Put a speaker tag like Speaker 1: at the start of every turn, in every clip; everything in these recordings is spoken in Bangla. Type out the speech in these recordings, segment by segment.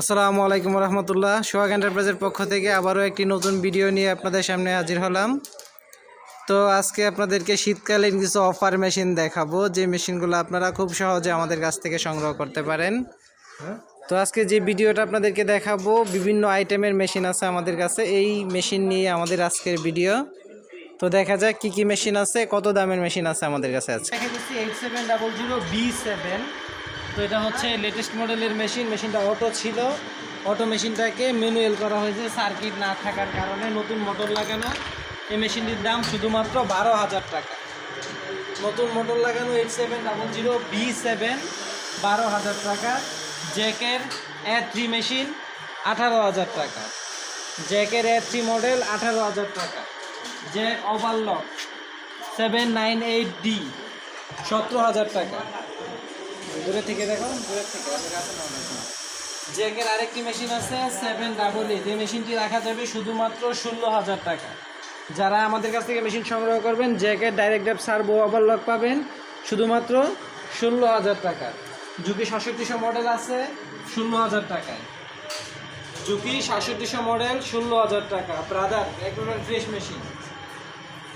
Speaker 1: আসসালামু আলাইকুম রহমতুল্লাহ। সোহাগ এন্টারপ্রাইজের পক্ষ থেকে আবারও একটি নতুন ভিডিও নিয়ে আপনাদের সামনে হাজির হলাম। তো আজকে আপনাদেরকে শীতকালীন কিছু অফার মেশিন দেখাবো, যে মেশিনগুলো আপনারা খুব সহজে আমাদের কাছ থেকে সংগ্রহ করতে পারেন। তো আজকে যে ভিডিওটা আপনাদেরকে দেখাবো, বিভিন্ন আইটেমের মেশিন আছে আমাদের কাছে। এই মেশিন নিয়ে আমাদের আজকের ভিডিও। তো দেখা যাক কি কি মেশিন আছে, কত দামের মেশিন আছে আমাদের কাছে আছে দেখা যাচ্ছে eight seven double zero B seven তো এটা হচ্ছে লেটেস্ট মডেলের মেশিন মেশিনটা অটো ছিল। অটো মেশিনটাকে ম্যানুয়াল করা হয়েছে সার্কিট না থাকার কারণে নতুন মোটর লাগানো এই মেশিনটির দাম শুধুমাত্র বারো হাজার টাকা। নতুন মোটর লাগানো eight seven double zero B seven বারো হাজার টাকা। জ্যাকের এ থ্রি মেশিন আঠারো হাজার টাকা। জ্যাকের এ থ্রি মডেল আঠারো হাজার টাকা। Jack overlock seven nine eight D সতেরো হাজার টাকা। দূরে থেকে দেখো, দূরে থেকে। কাছে দেখো জ্যাকের আরেকটি মেশিন আছে সেভেন ডাবল এইট এই মেশিনটি রাখা যাবে শুধুমাত্র ষোলো হাজার টাকা। যারা আমাদের কাছ থেকে মেশিন সংগ্রহ করবেন জ্যাকের ডাইরেক্ট ড্যাপ সার্ভো ওভারলক পাবেন, শুধুমাত্র ষোলো হাজার টাকা। ঝুঁকি সাতষট্টিশো মডেল আছে, ষোলো হাজার টাকায়। ঝুঁকি সাতষট্টিশো মডেল ষোলো হাজার টাকা। ব্রাদার একেবারে fresh machine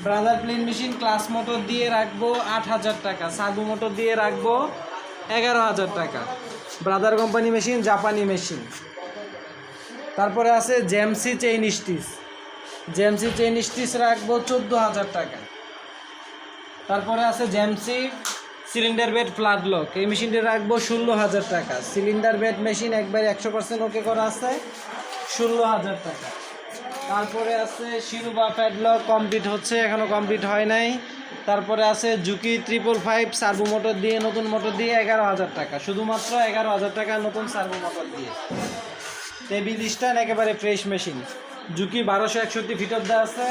Speaker 1: Brother plain machine class motor দিয়ে রাখব আট হাজার টাকা। সাগু মোটর দিয়ে রাখব এগারো হাজার টাকা। ব্রাদার কোম্পানি মেশিন জাপানি মেশিন তারপরে আছে Gemsy chain stitch Gemsy chain stitch রাখব চোদ্দ হাজার টাকা। তারপরে আছে Gemsy cylinder bed flat lock এই মেশিনটি রাখব ষোলো হাজার টাকা। সিলিন্ডার বেড মেশিন একবার একশো পার্সেন্ট ওকে করা আছে, ষোলো হাজার টাকা। তারপরে আছে শিরুবা প্যাডলক কমপ্লিট হচ্ছে এখনও কমপ্লিট হয় নাই। তারপরে আছে Juki triple five servo motor দিয়ে, নতুন মোটর দিয়ে এগারো হাজার টাকা। শুধুমাত্র এগারো হাজার টাকা নতুন সার্ভো মোটর দিয়ে। টেবিল স্ট্যান্ড একেবারে ফ্রেশ মেশিন জুকি বারোশো একষট্টি ফিটর দেওয়া আছে।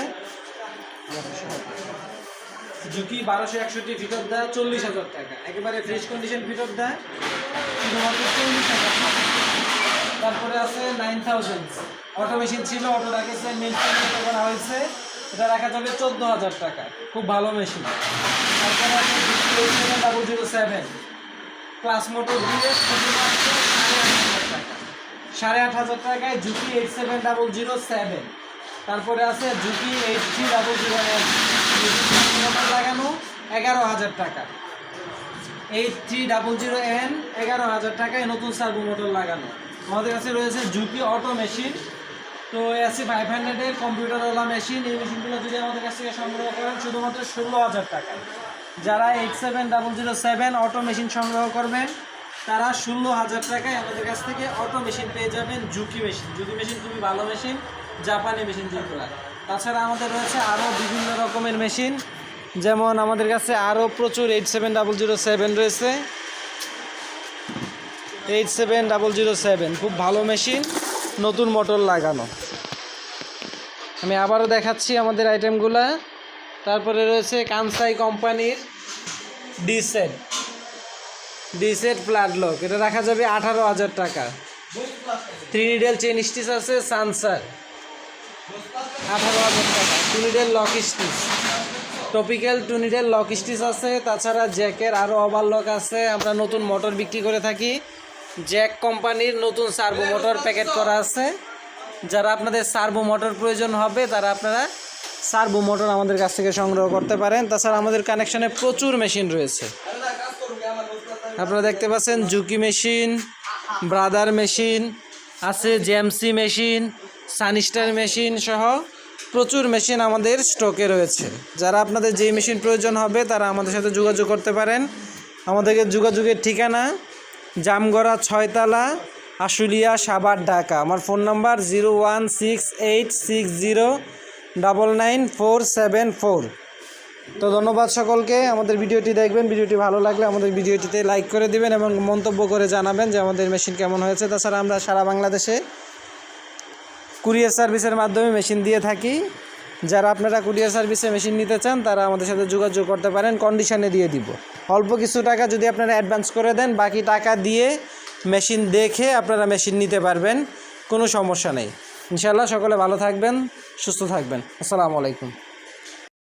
Speaker 1: জুকি বারোশো একষট্টি ফিটর দেয় চল্লিশ হাজার টাকা। একেবারে ফ্রেশ কন্ডিশন ফিটর দেয় শুধুমাত্র চল্লিশ হাজার তারপরে আছে নাইন থাউজেন্ড অটো মেশিন ছিল অটো রাখেছে মেনটেন করা হয়েছে। এটা রাখা যাবে চোদ্দ হাজার টাকা। খুব ভালো মেশিন তারপরে আছে double zero seven class motor দিয়ে সাড়ে আট হাজার টাকায় Juki eight seven double zero seven তারপরে আছে Juki eight three double zero লাগানো এগারো হাজার টাকা। Eight three double zero N এগারো হাজার টাকায় নতুন সার্ভো মোটর লাগানো। আমাদের কাছে রয়েছে জুপি অটো মেশিন তো এসি ফাইভ হান্ড্রেডের কম্পিউটারওয়ালা মেশিন এই মেশিনগুলো যদি আমাদের কাছ থেকে সংগ্রহ করেন, শুধুমাত্র ষোলো হাজার টাকা। যারা eight seven double zero seven auto machine সংগ্রহ করবেন, তারা ষোলো হাজার টাকায় আমাদের কাছ থেকে অটো মেশিন পেয়ে যাবেন জুকি মেশিন জুকি মেশিন খুবই ভালো মেশিন জাপানি মেশিন যেগুলো তাছাড়া আমাদের রয়েছে আরও বিভিন্ন রকমের মেশিন যেমন আমাদের কাছে আরও প্রচুর eight seven double zero seven রয়েছে। Eight seven double zero seven খুব ভালো মেশিন নতুন মোটর লাগানো। আমি আবারও দেখাচ্ছি আমাদের আইটেমগুলা তারপরে রয়েছে কানসাই কোম্পানির ডিসেট ডিসেট প্লাড লক এটা রাখা যাবে আঠারো হাজার টাকা। থ্রি নিডেল চেন স্টিচ আছে সানসার আঠারো হাজার টাকা। Two needle lock stitch topical two needle lock stitch আছে, তাছাড়া জ্যাকের আরও ওভার লক আছে। আমরা নতুন মোটর বিক্রি করে থাকি। জ্যাক কোম্পানির নতুন সার্ভো মোটর প্যাকেট করা আছে। যারা আপনাদের সার্ভো মোটর প্রয়োজন হবে, তারা আপনারা সার্ভো মোটর আমাদের কাছ থেকে সংগ্রহ করতে পারেন। তাছাড়া আমাদের কানেকশনে প্রচুর মেশিন রয়েছে। আপনারা দেখতে পাচ্ছেন জুকি মেশিন, ব্রাদার মেশিন, আছে জেমসি মেশিন, সানিস্টার মেশিন সহ প্রচুর মেশিন আমাদের স্টকে রয়েছে। যারা আপনাদের যেই মেশিন প্রয়োজন হবে, তারা আমাদের সাথে যোগাযোগ করতে পারেন। আমাদেরকে যোগাযোগের ঠিকানা, জামগড়া ছয়তলা আশুলিয়া সাবার ঢাকা। আমার phone number zero one six eight six zero double nine four seven four. তো ধন্যবাদ সকলকে। আমাদের ভিডিওটি দেখবেন, ভিডিওটি ভালো লাগলে আমাদের ভিডিওটিতে লাইক করে দিবেন এবং মন্তব্য করে জানাবেন যে আমাদের মেশিন কেমন হয়েছে। তাছাড়া আমরা সারা বাংলাদেশে কুরিয়ার সার্ভিসের মাধ্যমে মেশিন দিয়ে থাকি। যারা আপনারা কুরিয়ার সার্ভিসে মেশিন নিতে চান, তারা আমাদের সাথে যোগাযোগ করতে পারেন। কন্ডিশনে দিয়ে দিব। অল্প কিছু টাকা যদি আপনারা অ্যাডভান্স করে দেন, বাকি টাকা দিয়ে মেশিন দেখে আপনারা মেশিন নিতে পারবেন, কোনো সমস্যা নেই। ইনশাল্লাহ সকলে ভালো থাকবেন, সুস্থ থাকবেন। আসসালামু আলাইকুম।